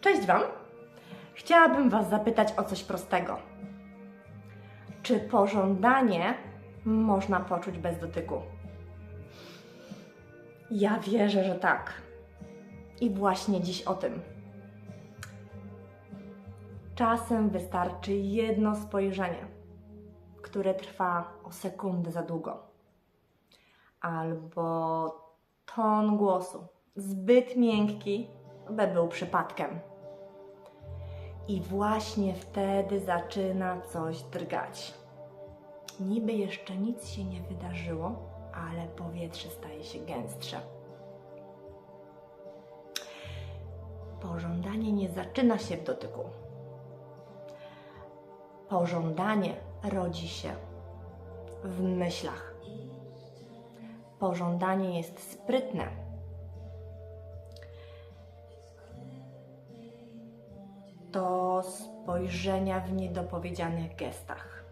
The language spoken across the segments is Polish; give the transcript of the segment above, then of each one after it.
Cześć Wam! Chciałabym Was zapytać o coś prostego. Czy pożądanie można poczuć bez dotyku? Ja wierzę, że tak. I właśnie dziś o tym. Czasem wystarczy jedno spojrzenie, które trwa o sekundę za długo. Albo ton głosu zbyt miękki, by był przypadkiem. I właśnie wtedy zaczyna coś drgać. Niby jeszcze nic się nie wydarzyło, ale powietrze staje się gęstsze. Pożądanie nie zaczyna się w dotyku. Pożądanie rodzi się w myślach. Pożądanie jest sprytne. To spojrzenia w niedopowiedzianych gestach.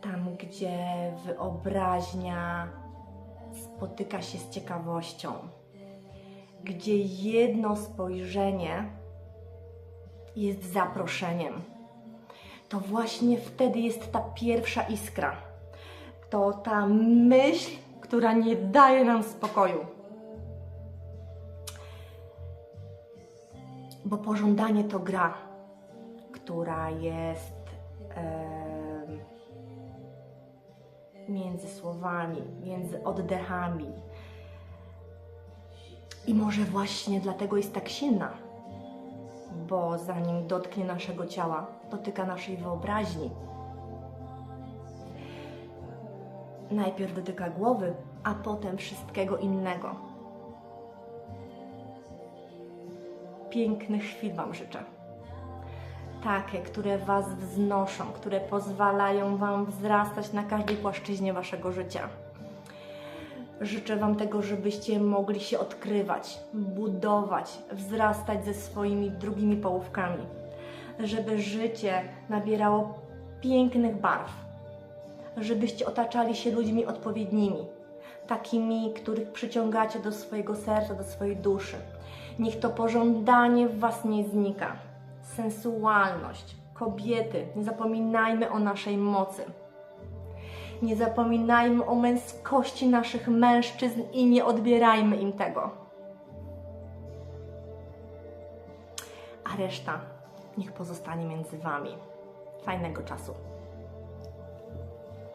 Tam, gdzie wyobraźnia spotyka się z ciekawością, gdzie jedno spojrzenie jest zaproszeniem. To właśnie wtedy jest ta pierwsza iskra. To ta myśl, która nie daje nam spokoju. Bo pożądanie to gra, która jest em, między słowami, między oddechami. I może właśnie dlatego jest tak silna, bo zanim dotknie naszego ciała, dotyka naszej wyobraźni. Najpierw dotyka głowy, a potem wszystkiego innego. Pięknych chwil Wam życzę. Takie, które Was wznoszą, które pozwalają Wam wzrastać na każdej płaszczyźnie Waszego życia. Życzę Wam tego, żebyście mogli się odkrywać, budować, wzrastać ze swoimi drugimi połówkami, żeby życie nabierało pięknych barw, żebyście otaczali się ludźmi odpowiednimi, takimi, których przyciągacie do swojego serca, do swojej duszy. Niech to pożądanie w Was nie znika. Sensualność, kobiety, nie zapominajmy o naszej mocy. Nie zapominajmy o męskości naszych mężczyzn i nie odbierajmy im tego. A reszta niech pozostanie między Wami. Fajnego czasu.